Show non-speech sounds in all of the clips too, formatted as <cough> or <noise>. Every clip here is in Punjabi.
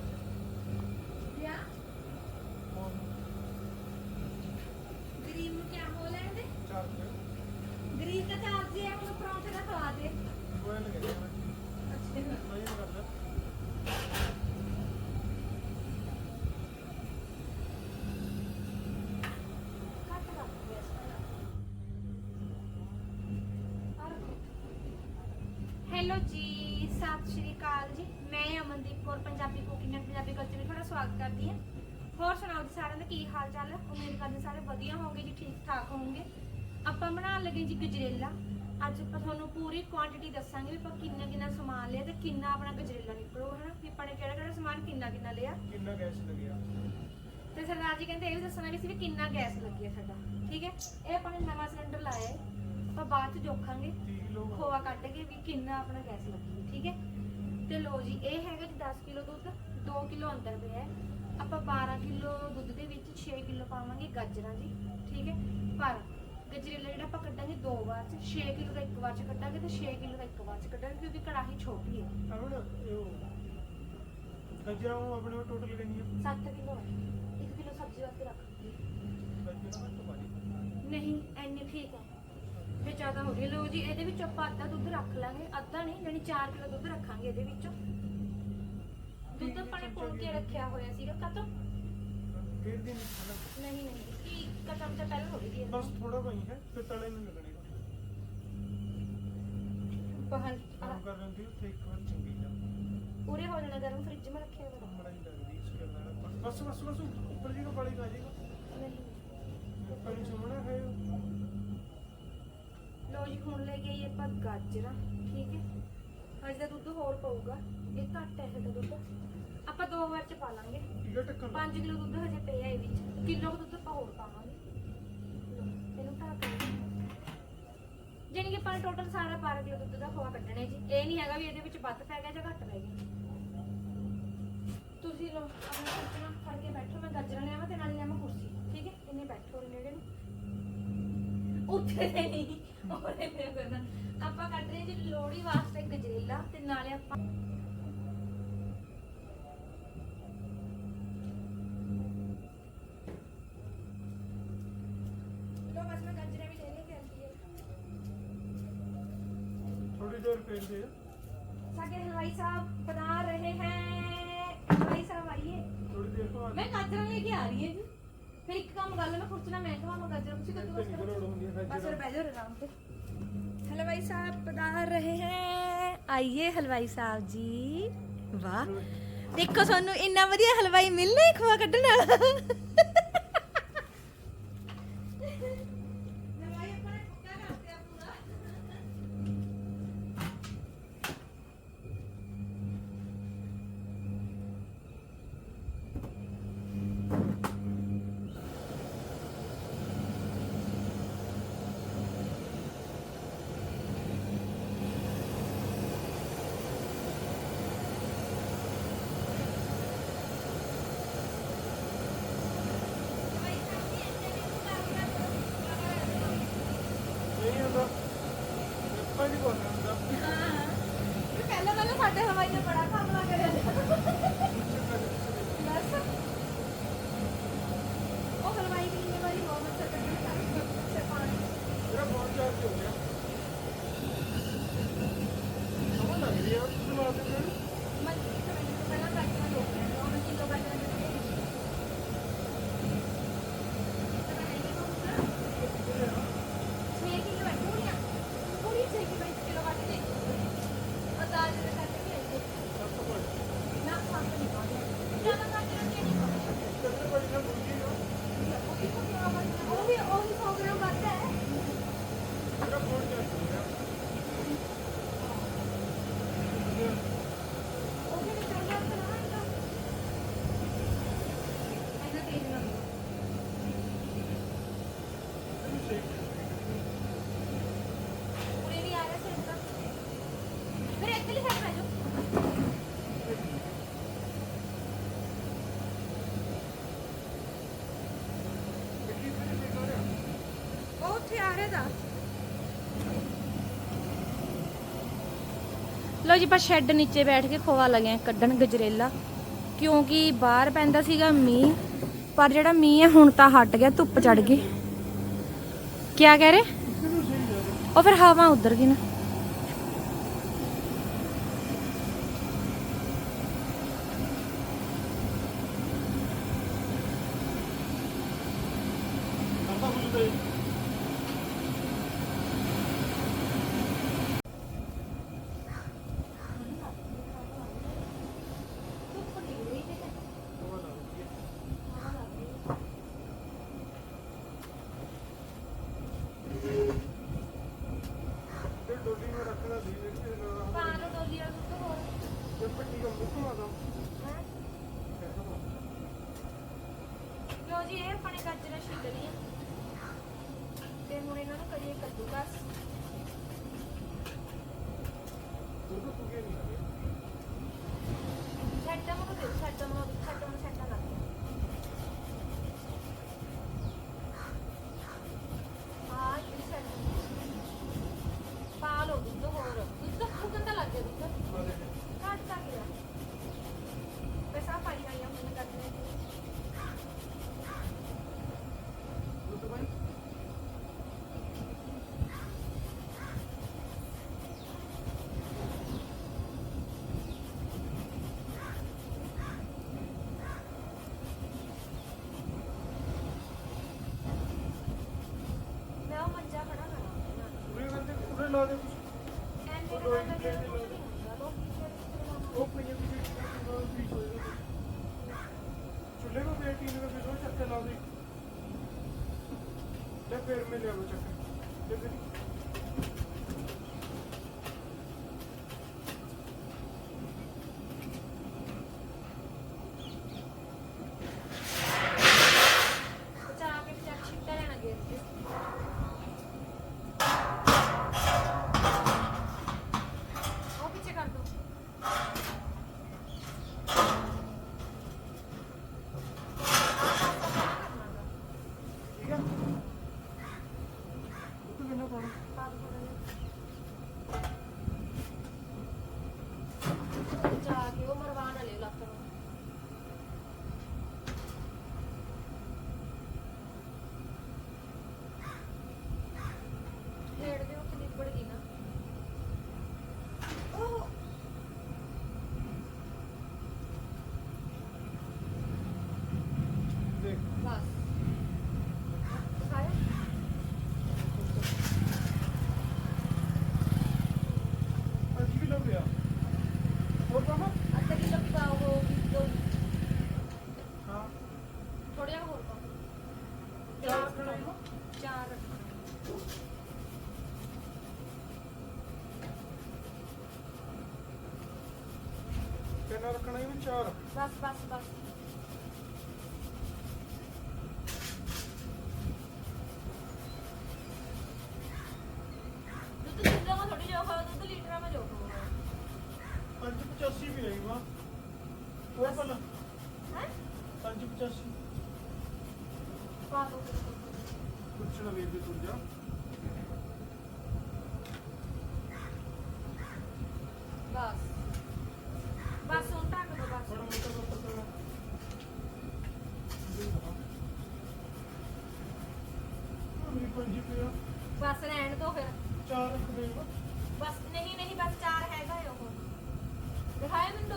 ਲਿਆ ਗਰੀਬ ਨੂੰ ਕਿਆ ਹੋ ਲੈਂਦੇ ਗਰੀਬ ਦਾ ਚਾਰਜ ਹੈ ਉਹਨੂੰ ਪਰੌਂਠੇ ਦਾ ਖਵਾ ਦੇ ਅੱਛਾ ਘੱਟ ਕਰ ਦੇ ਇਸ ਹੈਲੋ ਜੀ ਸਤਿ ਸ਼੍ਰੀ ਸਵਾਗਤ ਕਰਦੀ ਹਾਂ ਹੋਰ ਸੁਣਾਓ ਜੀ ਸਾਰਿਆਂ ਦਾ ਕੀ ਹਾਲ ਚਾਲ ਹੈ ਉਮੀਦ ਕਰਦੇ ਸਾਰੇ ਵਧੀਆ ਹੋਵੋਗੇ ਜੀ ਠੀਕ ਠਾਕ ਹੋਵੋਗੇ ਆਪਾਂ ਬਣਾਉਣ ਲੱਗੇ ਜੀ ਗਜਰੇਲਾ। ਅੱਜ ਆਪਾਂ ਤੁਹਾਨੂੰ ਪੂਰੀ ਕੁਆਂਟੀਟੀ ਦੱਸਾਂਗੇ ਵੀ ਆਪਾਂ ਕਿੰਨਾ ਕਿੰਨਾ ਸਮਾਨ ਲਿਆ ਤੇ ਕਿੰਨਾ ਆਪਣਾ ਗਜਰੇਲਾ ਨਿਕਲੂਗਾ ਹਨਾ? ਵੀ ਆਪਾਂ ਨੇ ਕਿਹੜਾ ਕਿਹੜਾ ਸਮਾਨ ਕਿੰਨਾ ਕਿੰਨਾ ਲਿਆ। ਕਿੰਨਾ ਗੈਸ ਲੱਗਿਆ? ਤੇ ਸਰਦਾਰ ਜੀ ਕਹਿੰਦੇ ਇਹ ਵੀ ਦੱਸਣਾ ਵੀ ਸੀ ਵੀ ਕਿੰਨਾ ਗੈਸ ਲੱਗਿਆ ਸਾਡਾ ਠੀਕ ਹੈ? ਇਹ ਆਪਾਂ ਨੇ ਨਵਾਂ ਸਿਲੰਡਰ ਲਾਇਆ ਹੈ ਆਪਾਂ ਬਾਅਦ ਚ ਜੋਖਾਂਗੇ 30 ਕਿਲੋ ਖੋਆ ਕੱਢ ਕੇ ਵੀ ਕਿੰਨਾ ਆਪਣਾ ਗੈਸ ਲੱਗੀ ਠੀਕ ਹੈ? ਤੇ ਲੋ ਜੀ ਇਹ ਹੈਗਾ ਜੀ 10 ਕਿਲੋ ਦੁੱਧ 2 ਕਿਲੋ ਅੰਦਰ ਪਿਆ ਹੈ। ਆਪਾਂ 12 ਕਿਲੋ ਦੁੱਧ ਦੇ ਵਿੱਚ 6 ਕਿਲੋ ਪਾਵਾਂਗੇ ਗਾਜਰਾਂ ਜੀ ਠੀਕ ਹੈ? ਪਰ ਗਜਰੇਲਾ ਜਿਹੜਾ ਆਪਾਂ ਕੱਢਾਂਗੇ ਦੋ ਵਾਰ ਚ 6 ਕਿਲੋ ਦਾ ਇੱਕ ਵਾਰ ਚ ਕੱਢਾਂਗੇ ਤੇ 6 ਕਿਲੋ ਦਾ ਇੱਕ ਵਾਰ ਚ ਕੱਢਾਂਗੇ ਕਿਉਂਕਿ ਕੜਾਹੀ ਛੋਟੀ ਹੈ। ਅਮਨ ਇਹ ਗਜਰਾ ਉਹ ਆਪਣੇ ਟੋਟਲ ਕਿੰਨੀ ਹੈ? 7 ਕਿਲੋ ਹੈ। 1 ਕਿਲੋ ਸਬਜ਼ੀ ਵਾਸਤੇ ਰੱਖ। ਗਜਰਾ ਮਤ ਪਾਣੀ ਨਹੀਂ ਐਨੇ ਠੀਕ ਹੈ। ਫੇ ਜ਼ਿਆਦਾ ਹੋ ਗਈ ਲੋ ਜੀ ਇਹਦੇ ਵਿੱਚ ਆਪਾਂ ਅੱਧਾ ਦੁੱਧ ਰੱਖ ਲਾਂਗੇ। ਅੱਧਾ ਨਹੀਂ ਯਾਨੀ 4 ਕਿਲੋ ਦੁੱਧ ਰੱਖਾਂਗੇ ਇਹਦੇ ਵਿੱਚੋਂ। ਦੁੱਧ ਆਪਾਂ ਨੇ ਪੁਣ ਕੇ ਰੱਖਿਆ ਹੋਇਆ ਸੀਗਾ। ਕਦੋਂ? ਫਿਰ ਦੀ ਨਹੀਂ ਖਾਣਾ? ਨਹੀਂ ਨਹੀਂ ਕੀ ਇੱਕ ਚਮਚਾ ਪਹਿਲਾਂ ਹੋ ਗਈ ਬਸ ਥੋੜਾ ਪਾਈ ਹੈ ਫਿਰ ਤਲੇ ਨੂੰ ਲੱਗਣੇਗਾ ਬਹਨ ਕੰਮ ਕਰ ਲੈਂਦੀ ਉੱਥੇ ਇੱਕ ਵਾਰ ਚੰਗੀ ਜਾ ਪੂਰੇ ਹੋ ਜਾਣਾ ਗਰਮ ਫ੍ਰਿਜ में ਰੱਖਿਆ ਹੋਇਆ। ਬੜਾ ਹੀ ਲੱਗਦੀ ਇਸ ਗੱਲ ਨਾਲ। ਬਸ ਬਸ ਬਸ ਉੱਪਰ ਜੀ ਕੋ ਪਾਣੀ ਖਾ ਜਾਏਗਾ ਨਹੀਂ। ਪਾਣੀ ਸੁਣਨਾ ਹੈ। ਲੋ ਜੀ ਹੁਣ ਲੈ ਕੇ ਆਈਏ ਆਪਾਂ ਗਾਜਰਾਂ ਠੀਕ ਹੈ? ਅੱਜ ਦਾ ਦੁੱਧ ਹੋਰ ਪਊਗਾ। ਇਹ ਘੱਟ ਹੈ ਇਹਦਾ ਦੁੱਧ। ਆਪਾਂ ਦੋ ਵਾਰ ਚ ਪਾ ਲਾਂਗੇ। ਠੀਕ ਹੈ ਟੱਕਰ 5 ਕਿਲੋ ਦੁੱਧ ਹਜੇ ਪਿਆ ਇਹ ਵਿੱਚ। ਕਿਲੋ ਦੁੱਧ ਆਪਾਂ ਹੋਰ ਪਾਵਾਂਗੇ। ਇਹਨੂੰ ਢੱਕ ਜਾਨੀ ਕਿ ਆਪਾਂ ਟੋਟਲ ਸਾਰਾ 12 ਕਿਲੋ ਦੁੱਧ ਦਾ ਖੋਆ ਕੱਢਣਾ ਹੈ ਜੀ। ਇਹ ਨਹੀਂ ਹੈਗਾ ਵੀ ਇਹਦੇ ਵਿੱਚ ਵੱਧ ਪੈ ਗਿਆ ਜਾਂ ਘੱਟ ਪੈ ਗਿਆ। ਤੁਸੀਂ ਲੋ ਆਪਣਾ ਕੁਰਸੀ ਫੜ ਕੇ ਬੈਠੋ। ਮੈਂ ਗਾਜਰਾਂ ਲਿਆਵਾਂ ਤੇ ਨਾਲ ਲਿਆਵਾਂ ਕੁਰਸੀ। ਠੀਕ ਹੈ? ਇੰਨੇ ਬੈਠੋ ਨੇੜੇ ਨੂੰ। ਉੱਥੇ ਨਹੀਂ। ਉਹਨੇ ਤੇ ਕਰਨਾ ਆਪਾਂ ਕੱਢ ਰਹੇ ਜੀ ਲੋੜੀ ਵਾਸਤੇ ਗਜਰੇਲਾ ਤੇ ਨਾਲੇ ਆਪਾਂ ਲੋ ਬਸ ਮੈਂ ਗਾਜਰਾਂ ਵੀ ਲੈ ਕੇ ਹੈ। ਸਾਹਿਬ ਬਣਾ ਰਹੇ ਹੈ। ਸਾਹਿਬ ਆइए ਫਿਰ ਇੱਕ ਕੰਮ ਗੱਲ ਮੈਂ ਖੁਰਚਣਾ ਮੈਂ ਕਹਾਂ ਮੈਂ ਗਾਜਰ ਤੁਸੀਂ ਕੱਦੂ ਕਸ ਕਰੋ ਬਸ ਫਿਰ ਜਾਓ ਆਰਾਮ ਤੇ। ਹਲਵਾਈ ਸਾਹਿਬ ਪਧਾਰ ਰਹੇ ਹੈ। ਆਈਏ ਹਲਵਾਈ ਸਾਹਿਬ ਜੀ। ਵਾਹ। ਦੇਖੋ ਤੁਹਾਨੂੰ ਇੰਨਾ ਵਧੀਆ ਹਲਵਾਈ ਮਿਲਣਾ ਖਵਾ ਕੱਢਣਾ ਲਓ ਜੀ, ਆਪਾਂ ਸ਼ੈੱਡ ਨੀਚੇ ਬੈਠ ਕੇ ਖੋਆ ਲਗੇ ਕੱਢਣ ਗਜਰੇਲਾ। ਕਿਉਂਕਿ ਬਾਹਰ ਪੈਂਦਾ ਸੀਗਾ ਮੀਂਹ, ਪਰ ਜਿਹੜਾ ਮੀਂਹ ਹੈ, ਹੁਣ ਤਾਂ ਹਟ ਗਿਆ, ਧੁੱਪ ਚੜ ਗਈ। ਕੀ ਕਹਿ ਰਹੇ? ਉਹ ਫਿਰ ਹਵਾ ਉਧਰ ਗਈ ਨਾ। ਲਓ ਜੀ, ਇਹ ਆਪਣੇ ਗਾਜਰਾਂ ਛਿੱਲ ਲਈਆਂ ਤੇ ਹੁਣ ਇਹਨਾਂ ਨੂੰ ਕਰੀਏ ਕੱਦੂਕਸ ਦੁੱਧ ਪੁਗੇ ਨਹੀਂ ਆਵੇ चूल्हे में बैठ टीन में चक्कर ला दी फिर मैं ले चक्कर ਨਾਲ ਰੱਖਣਾ ਇਹ ਵੀ ਚਾਰ। ਬਸ ਬਸ ਬਸ।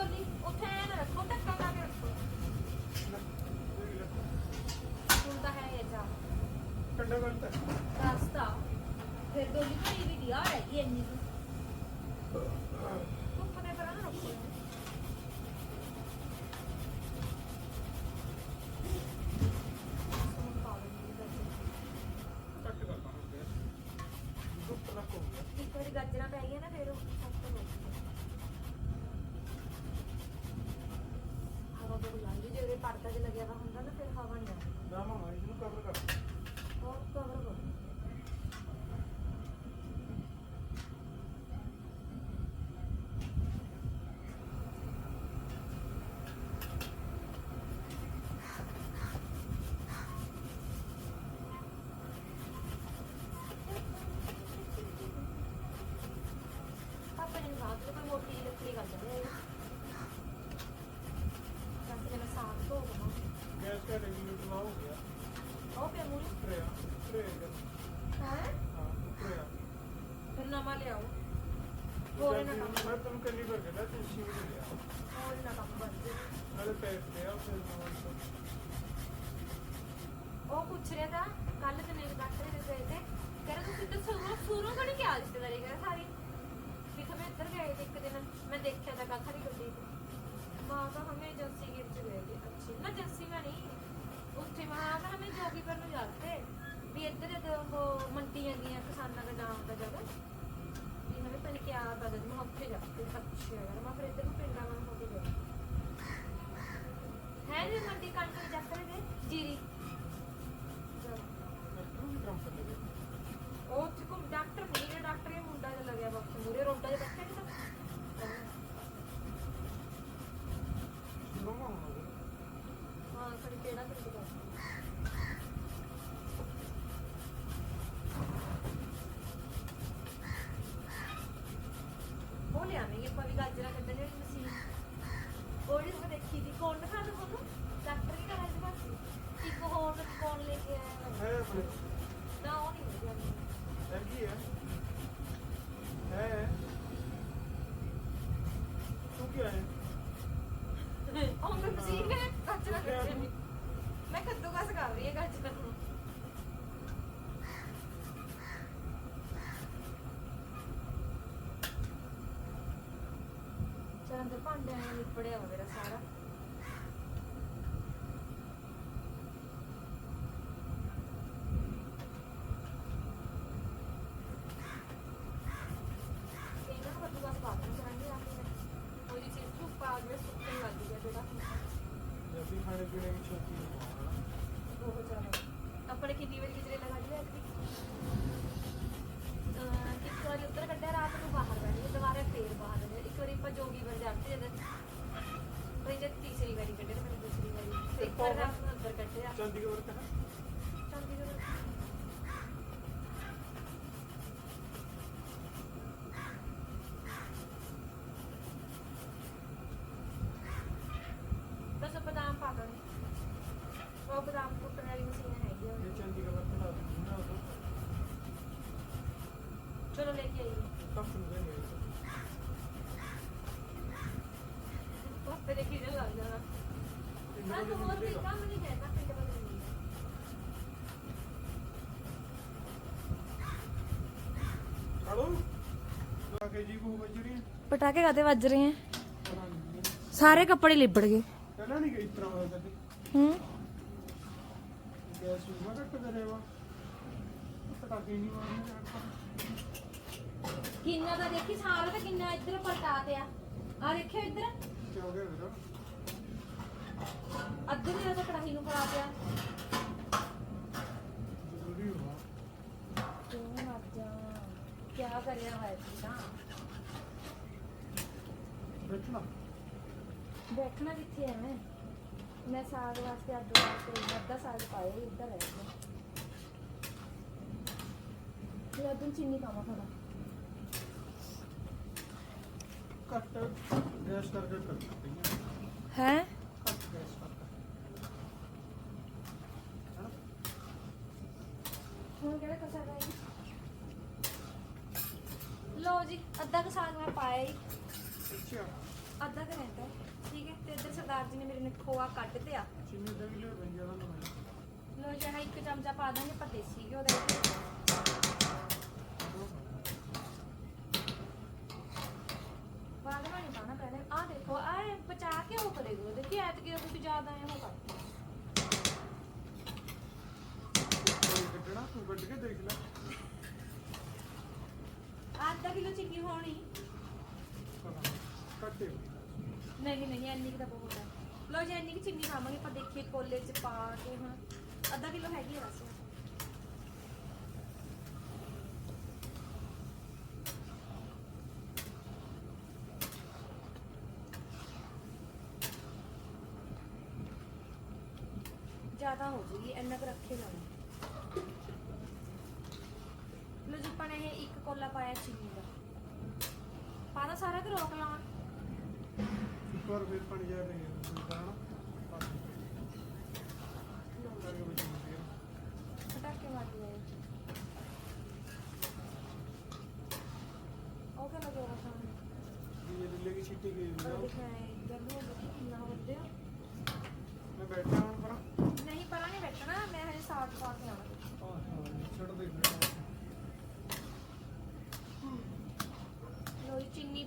ਡੋਲੀ ਉੱਥੇ ਐ ਨਾ ਰੱਖੋ ਧੱਕਾ ਲਾ ਕੇ ਰੱਖੋ। ਹੁਣ ਤਾਂ ਹੈ ਇਹ ਜਾ। ਕੰਡਾ ਕਰਤਾ। ਰਸਤਾ ਫਿਰ ਡੋਲੀ ਭਰੀ ਵੀ ਦੀ ਆ ਰਹੀ ਐਨੀ ਕੁ। ਨਾਮ ਹੋਣਾ ਇਹਨੂੰ ਕਵਰ ਕਰ ਜਿਹੜਾ ਤੂੰ ਸੀ ਲਿਆ ਹੋਰ ਨਾ ਕੰਮ ਬੰਦੇ ਨਾਲੇ ਪੈਸੇ ਆ ਫਿਰ ਉਹ ਪੁੱਛ ਰਿਹਾ ਤਾਂ ਕੱਲ ਤੇ ਮੇਰੇ ਡਾਕਟਰ ਦੇ ਗਏ ਤੇ। ਕਹਿੰਦਾ, ਤੁਸੀਂ ਤਾਂ ਸੂਰੋਂ ਸੂਰੋਂ ਕਣ ਕਿਆ ਰਿਸ਼ਤੇਦਾਰੀ ਕਰ ਸਾਰੀ। ਵੀ ਮੈਂ ਇੱਧਰ ਗਏ ਤੇ ਇੱਕ ਦਿਨ। ਮੈਂ ਦੇਖਿਆ ਤਾਂ ਕਾਖਾ ਦੀ ਗੱਡੀ ਮਾਂ ਤਾਂ ਹਮੇ ਏਜੰਸੀ ਗਿਰ ਚ ਗਏ ਜੀ ਅੱਛੀ ਨਾ ਏਜੰਸੀ ਮੈਂ ਨਹੀਂ। ਉੱਥੇ ਮਾਂ ਤਾਂ ਹਮੇ ਜੋਗੀ ਪਰ ਨੂੰ ਜਾਂਦੇ ਵੀ ਇੱਧਰ ਉਹ ਮੰਡੀਆਂ ਦੀਆਂ ਕਿਸਾਨਾਂ ਦੇ ਨਾਮ ਦਾ ਜਗ੍ਹਾ। ਵੀ ਹਮੇ ਪਨ ਕਿਆ ਬਦਲ ਮੈਂ ਉੱਥੇ ਜਾਂਦੇ ਅੱਛਾ ਯਾਰ, ਮੈਂ ਫਿਰ ਇੱਧਰ ਨੂੰ ਪਿੰਡਾਂ ਵਾਂ ਹੋ ਕੇ ਗਿਆ ਹੈ ਜੀ ਮੰਡੀ ਕਣਕ ਦੀ ਜੱਤਰੇ ਦੇ ਜੀਰੀ ਤੂੰ ਕੰਮ ਕਰ ਲੈ ਉਹ ਉੱਥੇ ਕੋਲ ਡਾਕਟਰ ਨਹੀਂ ਜਿਹੜਾ ਡਾਕਟਰ ਇਹ ਮੁੰਡਾ ਜਿਹਾ ਲੱਗਿਆ ਬਾਪੂ ਮੂਰੇ ਰੋਡਾ ਜਿਹਾ ਬੈਠਾ ਨਹੀਂ ਤਾਂ ਨੋ ਮਾ ਹੋਣਾ ਹਾਂ ਫਿਰ ਕਿਹੜਾ ਪਿੰਡ ਦਾ ਉਹ ਲਿਆਵੇਂਗੇ ਆਪਾਂ ਵੀ ਗਾਜਰਾਂ ਕੱਢਣ ਜਿਹੜੀ ਮਸ਼ੀਨ ਉਹ ਜਿਹੜੀ ਮੈਂ ਦੇਖੀ ਸੀ ਕੌਣ ਦਿਖਾ ਦੋ ਤੁਹਾਨੂੰ ਡਾਕਟਰ ਹੀ ਕਰਾ ਦੇ ਬਸ ਇੱਕ ਹੋਰ ਕੌਣ ਲੈ ਕੇ ਆਇਆ ਵਾ? ਹੈ ਆਪਣੇ ਨਾ ਉਹ ਨਹੀਂ ਵਧੀਆ ਹੈ ਕੀ ਹੈ ਹੈ ਤੂੰ ਕੀ ਹੈ ਉਹ ਮੈਂ ਮਸ਼ੀਨ ਹੈ ਗਾਜਰਾਂ ਕੱਢਣ ਦੀ ਮੈਂ ਕੱਦੂਕਸ ਕਰ ਰਹੀ ਹੈ ਗਾਜਰਾਂ ਨੂੰ ਚਰਨ ਭਾਂਡਿਆਂ ਨਾਲ ਨਿਪੜਿਆ ਵਾ ਮੇਰਾ ਸਾਰਾ ਇਹਨਾਂ ਨੂੰ ਕੱਦੂਕਸ ਪਾ ਦੇਣਾ ਚਰਾਂਗੇ ਆ ਕੇ ਉਹਦੀ ਚੀਜ਼ ਧੁੱਪ ਆ ਜਾਵੇ ਸੁੱਕਣ ਲੱਗ ਗਿਆ ਜਿਹੜਾ ਜੱਬੀ ਖਾਣੇ ਪੀਣੇ ਵਿੱਚ ਛੋਟੀ ਬਹੁਤ ਜ਼ਿਆਦਾ ਆਪਣੇ ਕਿੰਨੀ ਵਾਰੀ ਕਿਧਰੇ ਲਗਾ ਲਿਆ ਇੱਕ ਇੱਕ ਵਾਰੀ ਉੱਧਰ ਕੱਢਿਆ ਰਾਤ ਨੂੰ ਬਾਹਰ ਬੈਠ ਗਏ ਦੁਬਾਰਾ ਫੇਰ ਬਾਹਰ ਗਏ ਇੱਕ ਵਾਰੀ ਆਪਾਂ ਜੋਗੀ ਬਣ ਜਾਂਦੇ ਜਦ ਫਿਰ ਜਦ ਤੀਸਰੀ ਵਾਰੀ ਕੱਢੇ ਫਿਰ ਦੂਸਰੀ ਕੱਢਿਆ। ਚੰਡੀਗੜ੍ਹ ਕਹਾ ਚੰਡੀਗੜ੍ਹ ਬਸ ਬਦਾਮ ਪਾ ਦੋ ਉਹ ਬਦਾਮ ਕੁੱਟਣ ਵਾਲੀ ਮਸ਼ੀਨ ਹੈਗੀ ਆ ਇਹ ਚੰਡੀਗੜ੍ਹ ਬਣਾ ਦਿੱਤੀ ਨਾ ਉਹ ਚਲੋ ਲੈ ਕੇ ਆਈਏ ਕੰਮ ਸੁਣ ਰਹੇ ਪਾਪੇ ਦੇ ਕਿਹੜੇ ਲੱਗ ਜਾਣਾ ਨਾ ਤਾਂ ਹੋਰ ਕੋਈ ਕੰਮ ਨਹੀਂ ਹੈ ਨਾ ਪਿੰਡ ਬਦਲਣੀ ਹਲੋ ਲਾ ਕੇ ਜੀ ਕੋ ਬਜਰੀ ਪਟਾਕੇ ਕਾਤੇ ਵੱਜ ਰਹੇ ਹੈ? ਸਾਰੇ ਕੱਪੜੇ ਲਿਬੜ ਗਏ। ਪਹਿਲਾਂ ਨਹੀਂ ਗਈ ਤਰ੍ਹਾਂ ਹੋਇਆ ਕਦੇ? ਹੂੰ। ਗੈਸ ਨੂੰ ਘੱਟ ਕਰੇ ਵਾ। ਪਟਾਕੇ ਨਹੀਂ ਮਾਰਨੇ ਕਿੰਨਾ ਦਾ ਦੇਖੀ ਸਾਲ ਤੇ ਕਿੰਨਾ ਇੱਧਰ ਪਲਟਾ ਤੇ ਆ। ਆ ਦੇਖਿਓ ਇੱਧਰ। ਕੀ ਹੋ ਗਿਆ ਮੇਰਾ ਅੱਧੇ ਦੇ ਤਾਂ ਕੜਾਹੀ ਨੂੰ ਪੜਾ ਪਿਆ ਜ਼ਰੂਰੀ ਹੋਣਾ ਤੂੰ ਮਰ ਜਾ ਕੀ ਕਰਿਆ ਹੋਇਆ ਸੀ ਤਾਂ ਬੈਠਣਾ ਬੈਠਣਾ ਕਿੱਥੇ ਐ ਮੈਂ ਮੈਂ ਸਾਗ ਵਾਸਤੇ ਅੱਧ ਵਾਸਤੇ ਅੱਧਾ ਸਾਗ ਪਾਇਆ ਹੀ ਇੱਧਰ ਹੈ ਤੇ ਅੱਧੂ ਚੀਨੀ ਪਾਵਾਂ ਥੋੜਾ ਘੱਟ ਗੈਸ ਕਰਕੇ ਕਰ ਸਕਦੇ ਹਾਂ ਹੈ ਘੱਟ ਗੈਸ ਕਰਕੇ ਹੈਨਾ ਹੁਣ ਕਿਹੜਾ ਕਸਾ ਗਈ ਲੋ ਜੀ ਅੱਧਾ ਕੁ ਹੀ ਠੀਕ ਹੈ? ਤੇ ਇੱਧਰ ਸਰਦਾਰ ਜੀ ਨੇ ਮੇਰੇ ਨੇ ਖੋਆ ਕੱਢ ਤੇ ਆ। ਚੀਨੀ ਦਾ ਵੀ ਲਿਆ ਬਣ ਜਾਣਾ ਨਾ ਲੋ ਇੱਕ ਚਮਚਾ ਪਾ ਦਾਂਗੇ ਆਪਾਂ ਦੇਸੀ ਘਿਓ ਦਾ ਨਹੀਂ ਪਾਣਾ ਪਹਿਲੇ। ਦੇਖੋ ਬਚਾ ਕੇ ਉਹ ਕਰੇਗਾ ਦੇਖੀ ਐਤ ਕਿ ਤੁਸੀਂ ਜ਼ਿਆਦਾ ਐ ਹੋ ਕਰ। ਕੋਈ ਕੱਢਣਾ? ਤੂੰ ਕੱਢ ਕੇ ਦੇਖ ਲੈ। ਅੱਧਾ ਕਿਲੋ ਚੀਨੀ ਹੋਣੀ। ਕੱਟੇ ਨਹੀਂ ਨਹੀਂ ਇੰਨੀ ਕੁ ਤਾਂ ਬਹੁਤ ਹੈ। ਲੋ ਜੀ, ਇੰਨੀ ਕੁ ਚੀਨੀ ਖਾਵਾਂਗੇ, ਆਪਾਂ ਦੇਖੀਏ ਕੋਲੇ 'ਚ ਪਾ ਕੇ ਹੁਣ ਅੱਧਾ ਕਿਲੋ ਹੈਗੀ ਆ ਵੈਸੇ ਜ਼ਿਆਦਾ ਹੋ ਜੂਗੀ, ਇੰਨਾ ਕੁ ਰੱਖੇ ਜਾਣਾ ਲੋ ਜੀ, ਆਪਾਂ ਨੇ ਇਹ ਇੱਕ ਕੋਲਾ ਪਾਇਆ ਚੀਨੀ ਦਾ। ਪਾਣਾ ਸਾਰਾ ਕਿ ਰੋਕ ਲਾਵਾਂ ਇੱਕ ਵਾਰ ਫਿਰ ਪਾਣੀ ਜਾ ਰਹੀ ਹੈ ਦਾਣਾ ਲਾਗੇ ਵਿੱਚ ਮੁੰਡੇ ਪਟਾਕੇ ਮਾਰ ਗਏ ਉਹ ਕਿਹੜਾ ਜੋਰਾ ਸਾਹਮਣੇ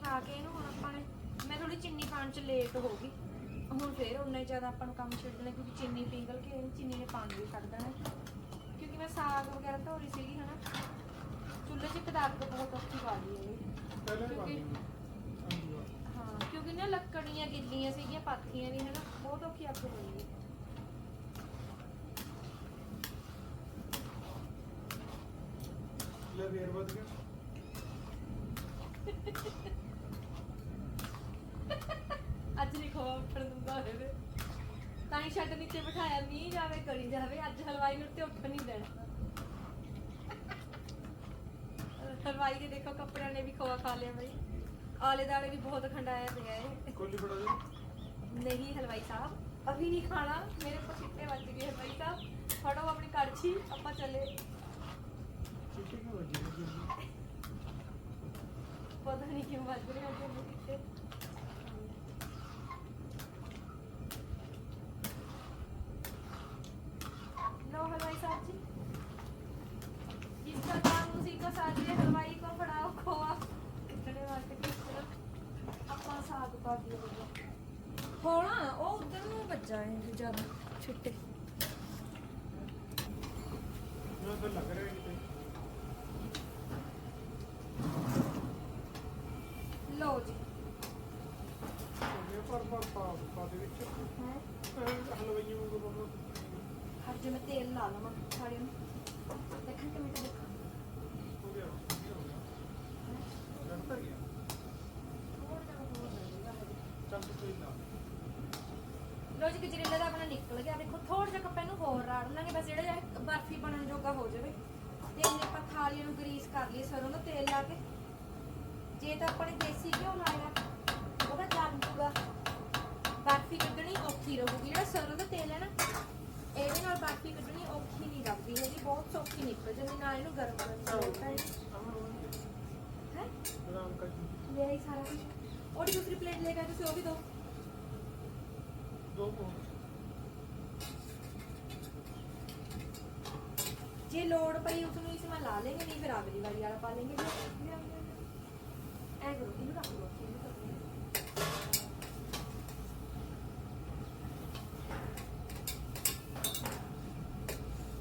ਪਾ ਕੇ ਇਹਨੂੰ ਹੁਣ ਆਪਾਂ ਨੇ ਮੈਂ ਥੋੜੀ ਚੀਨੀ ਪਾਉਣ ਚ ਲੇਟ ਹੋ ਗਈ। ਹੁਣ ਫੇਰ ਉਨਾ ਹੀ ਜ਼ਿਆਦਾ ਆਪਾਂ ਨੂੰ ਕੰਮ ਛੱਡ ਦੇਣਾ ਕਿਉਂਕਿ ਚੀਨੀ ਪਿਘਲ ਕੇ ਚੀਨੀ ਨੇ ਪਾਣੀ ਵੀ ਛੱਡ ਦੇਣਾ। ਕਿਉਂਕਿ ਮੈਂ ਸਾਗ ਵਗੈਰਾ ਧੋ ਰਹੀ ਸੀਗੀ ਹਨਾ। ਚੁੱਲ੍ਹੇ 'ਚ ਕਦਾਕ ਬਹੁਤ ਔਖੀ ਪਾ ਲਈ ਇਹ ਪਹਿਲਾਂ ਹੀ ਕਿਉਂਕਿ- ਹਾਂ ਕਿਉਂਕਿ ਨਾ ਲੱਕੜੀਆਂ ਗਿੱਲੀਆਂ ਸੀਗੀਆਂ ਪਾਥੀਆਂ ਵੀ ਹਨਾ ਬਹੁਤ ਔਖੀ ਅੱਗ ਹੋਈ ਹੈ ਲੈ ਵੱਧ ਗਿਆ <laughs> ਅੱਜ ਨਹੀਂ ਖਵਾ ਉੱਠਣ ਦਿੰਦਾ ਇਹਦੇ ਤਾਂ ਹੀ ਛੱਡ ਨੀਚੇ ਬਿਠਾਇਆ ਮੀਂਹ ਜਾਵੇ ਕਰੀ ਜਾਵੇ ਅੱਜ ਹਲਵਾਈ ਨੂੰ ਤੇ ਉੱਠ ਨਹੀਂ ਦੇਣਾ। ਹਲਵਾਈ ਦੇ ਦੇਖੋ ਕੱਪੜਿਆਂ ਨੇ ਵੀ ਖਵਾ ਖਾ ਲਿਆ ਬਈ। ਆਲੇ ਦਾਲੇ ਵੀ ਬਹੁਤ ਖੰਡਾਇਆ ਪਿਆ ਹੈ ਕੋਲੀ ਫੜਾ ਦੇ ਨਹੀਂ ਹਲਵਾਈ ਸਾਹਿਬ ਅਭੀ ਨਹੀਂ ਖਾਣਾ ਮੇਰੇ ਛਿੱਟੇ ਵੱਜ ਗਏ ਹਲਵਾਈ ਸਾਹਿਬ। ਫੜੋ ਆਪਣੀ ਕੜਛੀ ਆਪਾਂ ਚੱਲੇ। ਪਤਾ ਨਹੀਂ ਕਿਉਂ ਵੱਜ ਰਹੇ ਹੁੰਦੇ ਨੇ ਕਿਤੇ ਲੋ ਜੀ ਗਜਰੇਲਾ ਦਾ ਆਪਣਾ ਨਿਕਲ ਗਿਆ। ਦੇਖੋ ਥੋੜਾ ਜਿਹਾ ਕੱਪ ਇਹਨੂੰ ਹੋਰ ਰਾੜ ਲਾਂਗੇ। ਬਸ ਜਿਹੜਾ ਜਿਹਾ ਬਰਫੀ ਬਣਨ ਜੋਗਾ ਹੋ ਜਾਵੇ। ਤੇ ਇਹਨੇ ਆਪਾਂ ਥਾਲੀਆਂ ਨੂੰ ਗਰੀਸ ਕਰ ਲਈਏ ਸਰੋਂ ਦਾ ਤੇਲ ਲਾ ਕੇ। ਜੇ ਤਾਂ ਆਪਾਂ ਨੇ ਦੇਸੀ ਘਿਓ ਲਾਇਆ ਉਹਦਾ ਜੰਮ ਜੂਗਾ। ਬਰਫੀ ਕੱਢਣੀ ਔਖੀ ਰਹੂਗੀ। ਜਿਹੜਾ ਸਰੋਂ ਦਾ ਤੇਲ ਹੈ ਨਾ ਇਹਦੇ ਨਾਲ ਬਰਫੀ ਕੱਢਣੀ ਔਖੀ ਨਹੀਂ ਲੱਗਦੀ ਹੈਗੀ। ਬਹੁਤ ਸੌਖੀ ਨਿਕਲ ਜਾਂਦੀ ਨਾਲ ਇਹਨੂੰ ਗਰਮ ਕਰਨ ਦੀ ਹੈ ਹੈ? ਬਦਾਮ ਕਾ ਲੈ ਆਈ ਸਾਰਾ ਕੁਝ ਉਹਦੀ ਦੂਸਰੀ ਪਲੇਟ ਲੈ ਕੇ ਤੁਸੀਂ ਉਹ ਵੀ ਦਿਓ। ਦੋ ਜੇ ਲੋੜ ਪਈ ਉਸ ਨੂੰ ਇਸ ਮੈਂ ਲਾ ਲੇਂਗੇ ਨਹੀਂ ਫਿਰ ਅਗਲੀ ਵਾਰੀ ਵਾਲਾ ਪਾ ਲੇਂਗੇ ਐ ਕਰੋ ਇਹਨੂੰ ਰੱਖ ਲਓ।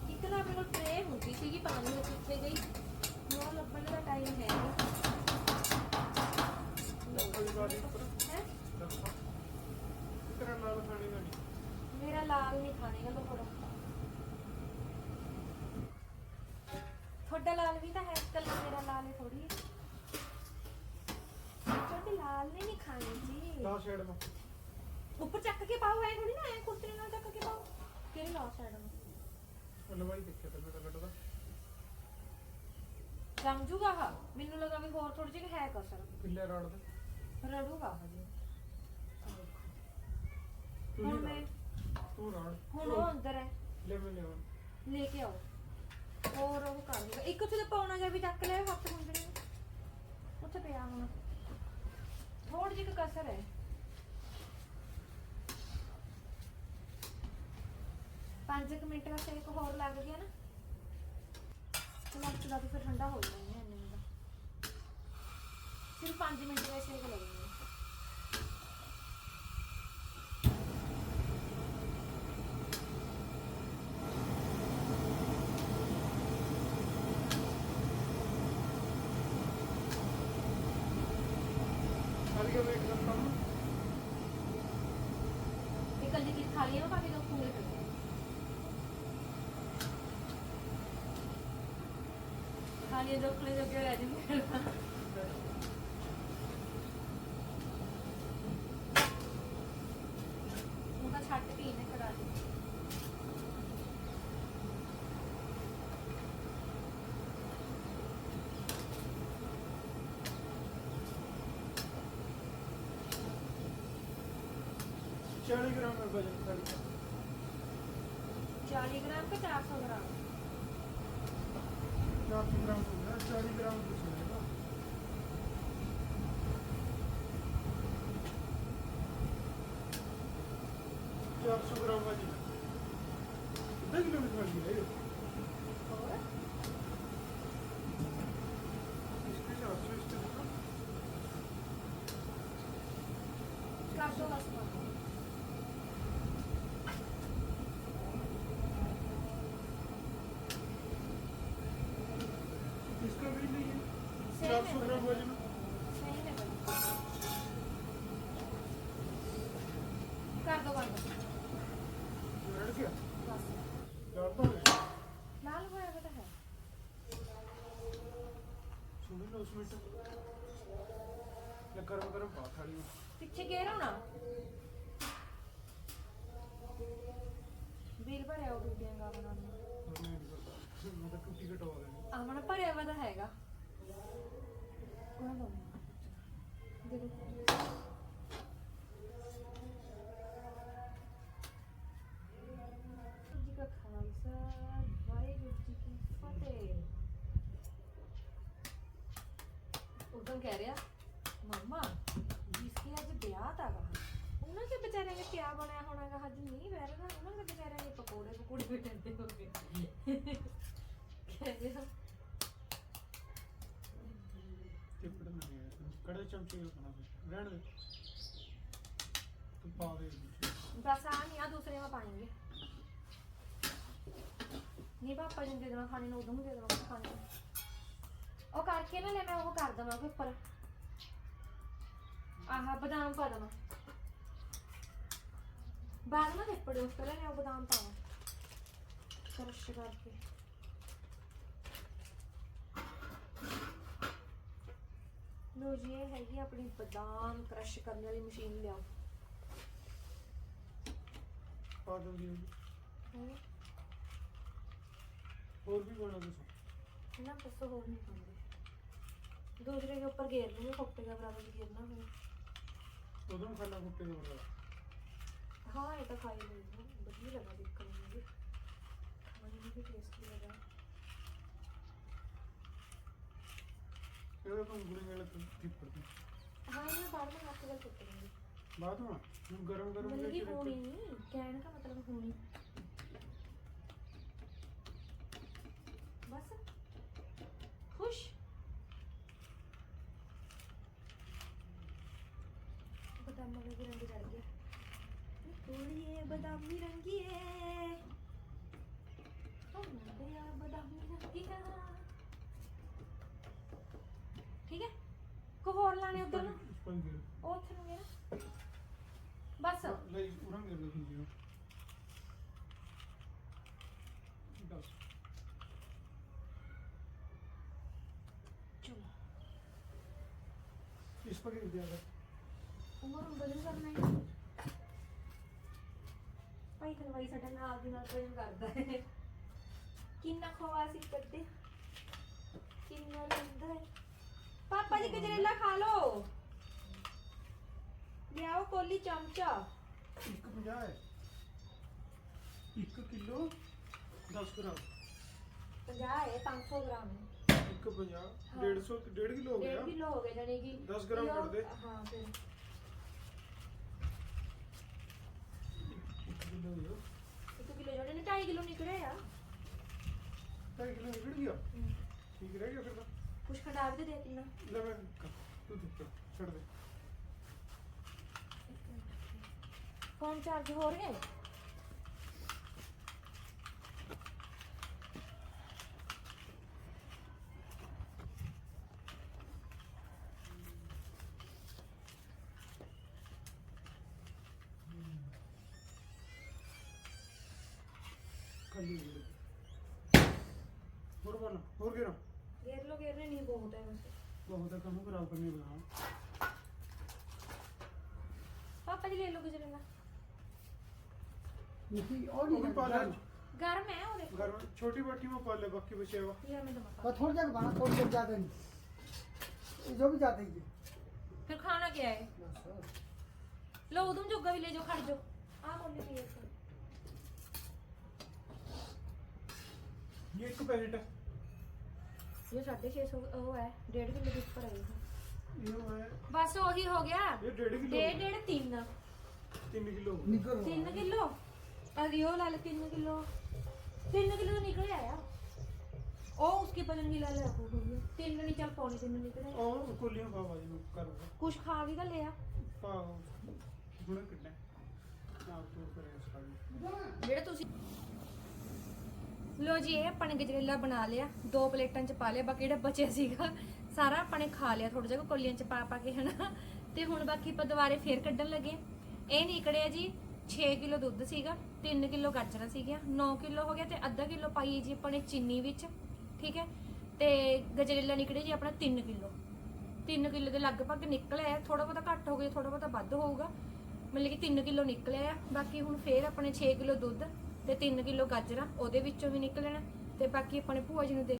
ਇੱਕ ਨਾ ਆਪਣੇ ਕੋਲ ਟਰੇ ਹੁੰਦੀ ਸੀਗੀ ਪਾਣੀ ਵਿੱਚ ਕਿੱਥੇ ਗਈ ਉਹ ਲੱਭਣ ਦਾ ਟਾਈਮ ਹੈ ਕੋਈ ਵਾਰੀ ਉੱਪਰ ਹੈ ਦੱਸੋ ਤੇਰਾ ਨਾਲ ਖਾਣੇ ਦਾ ਨਹੀਂ ਮੇਰਾ ਲਾਲ ਨਹੀਂ ਖਾਣੇਗਾ ਲੋ ਥੋੜਾ ਤੁਹਾਡਾ ਲਾਲ ਵੀ ਤਾਂ ਹੈ ਕੱਲਾ ਮੇਰਾ ਲਾਲ ਹੀ ਥੋੜੀ ਹੈ ਤੁਹਾਡੇ ਲਾਲ ਨੇ ਨਹੀਂ ਖਾਣੀ ਜੀ ਲਾ ਸਾਈਡ ਨੂੰ। ਉੱਪਰ ਚੱਕ ਕੇ ਪਾਓ ਐ ਥੋੜੀ ਨਾ ਐ ਕੁਰਤਰੇ ਨਾਲ ਚੱਕ ਕੇ ਪਾਓ। ਕਿਹੜੀ ਲਾ ਸਾਈਡ ਨੂੰ? ਹਲਵਾਈ ਦੇਖਿਆ ਤਾਂ ਮੇਰਾ ਬੇਟਾ ਦਾ ਜੰਮ ਜੂਗਾ ਹਾ ਮੈਨੂੰ ਲੱਗਾ ਵੀ ਹੋਰ ਥੋੜੀ ਜਿਹੀ ਹੈ ਕਸਰ ਕਿੱਲੇ ਰਾੜ ਦੇ। ਰੜੂਗਾ ਹਜੇ ਤੂੰ ਹੁਣ ਮੈਂ ਰਾੜ। ਤੂੰ ਰਾੜ। ਹੁਣ ਉਹ ਅੰਦਰ ਹੈ। ਲੈ ਮੈਂ ਲਿਆਵਾਂ। ਲੈ ਕੇ ਆਓ। ਹੋਰ ਉਹ ਕਰ ਲੂਗਾ ਇੱਕ ਉੱਥੇ ਤਾਂ ਪਾਉਣਾ ਜਿਹਾ ਵੀ ਚੱਕ ਲਿਆ ਹੱਥ ਮੁੰਦਰੇ। ਉੱਥੇ ਪਿਆ ਹੁਣ। ਥੋੜੀ ਜਿਹੀ ਕੁ ਕਸਰ ਹੈ। ਪੰਜ ਕੁ ਮਿੰਟ ਦਾ ਇੱਕ ਹੋਰ ਲੱਗ ਗਿਆ ਨਾ। ਚਲਾ ਚਲਾ ਫਿਰ ਠੰਡਾ ਹੋ ਜਾਣਾ ਹੈ ਇੰਨੇ ਦਾ। ਸਿਰਫ 5 ਮਿੰਟ ਦਾ ਸੇਕ ਲੱਗਣਾ ਅੱਜ ਕੇ ਵੇਖ ਸਕਦਾ ਹਾਂ ਇਹ ਕੱਲੀ ਦੀ ਖਾਲੀ ਹੈ ਭਾਵੇਂ ਲੋਕ ਪੂਰੇ ਕਰਦੇ ਖਾਲੀ ਦੋਖਲੇ ਜੋਗੇ ਰਹਿ ਉਹਦਾ ਕਰਾ ਦੇ ਚਾਲੀ ਗ੍ਰਾਮ ਦਾ ਵਜਨ ਕਰ 40 ਗ੍ਰਾਮ ਕਿ 400 6 gram bulunuyor. Şöyle gram bulunuyor. Yapsı gram vajina. Да не любит вагина, Юр. Karşı olasın. Minute ਲੈ ਗਰਮ ਗਰਮ ਪਾ ਥਾਲੀ। ਵਿੱਚ ਪਿੱਛੇ ਗੇਰ ਹੋਣਾ ਬਿੱਲ ਭਰਿਆ ਉਹ ਮੈਂ ਤਾਂ ਟੁੱਟੀ ਘਟਵਾ ਦੇਣੀ। ਭਰਿਆ ਵਾ ਤਾਂ ਹੈਗਾ ਉਹਨਾਂ ਲਾਉਣਾ ਦੇਖੋ ਜੀ ਕਾ ਖਾਲਸਾ ਵਾਹਿਗੁਰੂ ਜੀ ਕੀ ਫਤਿਹ ਨੂੰ ਕਹਿ ਰਿਹਾ ਮੰਮਾ ਜਿਸਕੇ ਅੱਜ ਵਿਆਹ ਤਾਂ ਵਾ ਉਹਨਾਂ ਦੇ ਵਿਚਾਰਿਆਂ ਨੇ ਕਿਆ ਬਣਿਆ ਹੋਣਾਗਾ ਅੱਜ ਨਹੀਂ ਵੈਰ ਨਾ ਉਹਨਾਂ ਦੇ ਵਿਚਾਰਿਆਂ ਨੇ ਪਕੌੜੇ ਪਕੌੜੇ ਬਣਦੇ ਹੋਗੇ ਕਹਿ ਰਿਹਾ। ਟਿਪੜ ਨਹੀਂ ਆਇਆ ਰਹਿਣ ਤੂੰ ਪਾ ਦੇ ਬਸ ਆ ਨਹੀਂ ਆ ਦੂਸਰੇ ਮਾ ਪਾਣਗੇ ਨਹੀਂ ਪਾਪਾ ਜੀ ਦੇ ਦੇਣਾ ਖਾਣੇ ਨੂੰ ਉਦੋਂ ਦੇ ਖਾਣੇ ਨੂੰ। ਉਹ ਕਰਕੇ ਨਾ ਲੈ ਮੈਂ ਉਹ ਕਰ ਦਵਾਂ ਕੋਈ ਉੱਪਰ ਆਹਾ ਬਦਾਮ ਪਾ ਦਵਾਂ। ਬਾਅਦ ਨਾ ਪੇਪਰ ਉਸ ਪਹਿਲਾਂ ਮੈਂ ਉਹ ਬਦਾਮ ਪਾਵਾਂ ਕਰਸ਼ ਕਰਕੇ। ਲੋ ਜੀ ਇਹ ਹੈਗੀ ਆਪਣੀ ਬਦਾਮ ਕ੍ਰਸ਼ ਕਰਨ ਵਾਲੀ ਮਸ਼ੀਨ ਲਿਆਓ। ਪਾ ਦੂੰਗੀ ਹੋਰ ਵੀ ਬਣਾ ਦੋ ਨਾ ਬਸ ਹੋਰ ਨਹੀਂ ਪਾਉਂਦੀ। दूसरे के ऊपर घेर लूंगे खोपटे का बराबर घेरना है ਉਦੋਂ ਨੂੰ ਖਾਣਾ ਕੁੱਤੇ ਦਾ ਬਣਾ हाँ ये तो खाई नहीं है बढ़िया लगा देखने में भी खाने में भी टेस्टी लगा ਇਹਦਾ ਤਾਂ ਗੁੜੀ ਵਾਲਾ ਟਿੱਪੜ ਦੀ हाँ ये बाद में आपके गल करेंगे ਬਾਅਦ ਵਿੱਚ ਹੁਣ ਗਰਮ ਗਰਮ मतलब कि ਵਿੱਚ होनी नहीं कहने का मतलब होनी मम्मी को रंग चढ़ गया तोड़िए बदामी रंगिए ठीक है को होर लाने उधर ना उधर ना बस नहीं उधर ना ਪ੍ਰੇਮ ਕਰਦਾ ਹੈ। ਕਿੰਨਾ ਖਵਾ ਸੀ ਕੱਢੇ ਕਿੰਨਾ ਲੈਂਦਾ ਹੈ। ਪਾਪਾ ਜੀ ਗਜਰੇਲਾ ਖਾ ਲਓ। ਲਿਆਓ ਕੋਲੀ ਚਮਚਾ। 150 ਹੈ। 1 ਕਿਲੋ 10 ਗ੍ਰਾਮ। 50 ਹੈ 500 ਗ੍ਰਾਮ। 150 150 1.5 ਕਿਲੋ ਹੋ ਗਿਆ। ਡੇਢ ਕਿਲੋ ਹੋ ਗਿਆ ਜਾਨੀ ਕਿ 10 ਗ੍ਰਾਮ ਕੱਢ ਦੇ। ਹਾਂ ਫਿਰ। 1 ਕਿਲੋ ਹੋ ਇੱਕ 2.5 ਕਿਲੋ ਨਿਕਲੇ ਆ। 2 ਕਿਲੋ ਨਿਕਲ ਗਿਆ? ਠੀਕ ਰਹਿ ਗਿਆ ਫਿਰ ਤਾਂ। ਕੁਛ ਖੰਡਾ ਵੀ ਤੇ ਦੇ ਕਿੰਨਾ ਲੈ ਮੈਂ ਕਰ- ਤੂੰ ਦੇ ਛੱਡ ਦੇ। ਫੋਨ ਚਾਰਜ और बोलो और गिरो घेर लो घेरने नहीं बहुत है वैसे बहुत है कम कराओ कमी बनाओ पापा जी ले लो गुजरे ना नहीं और नहीं पाला घर में है और घर में छोटी बाटी में पाले बाकी बचे हो ये हमें दमा थोड़ा जगह बना थोड़ी जगह जाते नहीं जो भी जाते हैं फिर खाना क्या है? लो, तुम जो गवी ले जो खड़ जो आ बोल ले ये इसका पैकेट ये साढ़े छः सौ वो है डेढ़ किलो किस पर है। बस वही हो गया। डेढ़ डेढ़ तीन तीन किलो तीन किलो? और ला ले तीन किलो। तीन किलो निकल आया। ओ उसके पलन की ला ले तीन नहीं चल पौनी तीन निकले। और कुलियाँ बाबा जी करूँगा कुछ खा भी ले लिया। पाओ गुण कितना आप तो करें सारी जेड़ा ਤੁਸੀਂ ਲੋ ਜੀ, ਇਹ ਆਪਾਂ ਨੇ ਗਜਰੇਲਾ ਬਣਾ ਲਿਆ, ਦੋ ਪਲੇਟਾਂ ਚ ਪਾ ਲਿਆ, ਬਾਕੀ ਜਿਹੜਾ ਬਚਿਆ ਸੀਗਾ, ਸਾਰਾ ਆਪਾਂ ਨੇ ਖਾ ਲਿਆ ਥੋੜਾ ਜਿਹਾ ਕੋਲੀਆਂ ਚ ਪਾ ਪਾ ਕੇ, ਹਨਾ। ਤੇ ਹੁਣ ਬਾਕੀ ਆਪਾਂ ਦੁਬਾਰੇ ਫੇਰ ਕੱਢਣ ਲੱਗੇ ਇਹ ਨਿਕੜਿਆ ਜੀ 6 ਕਿਲੋ ਦੁੱਧ ਸੀਗਾ 3 ਕਿਲੋ ਗਾਜਰਾਂ ਸੀਗੀਆਂ 9 ਕਿਲੋ ਹੋ ਗਿਆ ਤੇ ਅੱਧਾ ਕਿਲੋ ਪਾਈ ਜੀ ਆਪਾਂ ਨੇ ਚੀਨੀ ਵਿੱਚ, ਠੀਕ ਹੈ। ਤੇ ਗਜਰੇਲਾ ਨਿਕਲੇ ਜੀ ਆਪਣਾ 3 ਕਿਲੋ। 3 ਕਿਲੋ ਦੇ ਲਗਭਗ ਨਿਕਲਿਆ ਥੋੜਾ ਬਹੁਤਾ ਘੱਟ ਹੋ ਗਿਆ ਥੋੜਾ ਬਹੁਤਾ ਵੱਧ ਹੋਊਗਾ। ਮਤਲਬ ਕਿ 3 ਕਿਲੋ ਨਿਕਲਿਆ ਆ, ਬਾਕੀ ਹੁਣ ਫੇਰ ਆਪਣੇ 6 ਕਿਲੋ ਦੁੱਧ ਤੇ 3 ਕਿਲੋ ਗਾਜਰਾਂ ਉਹਦੇ ਵਿੱਚੋਂ ਵੀ ਨਿਕਲਣਾ ਤੇ ਬਾਕੀ ਆਪਣੇ ਭੂਆ ਜੀ ਨੂੰ ਦੇ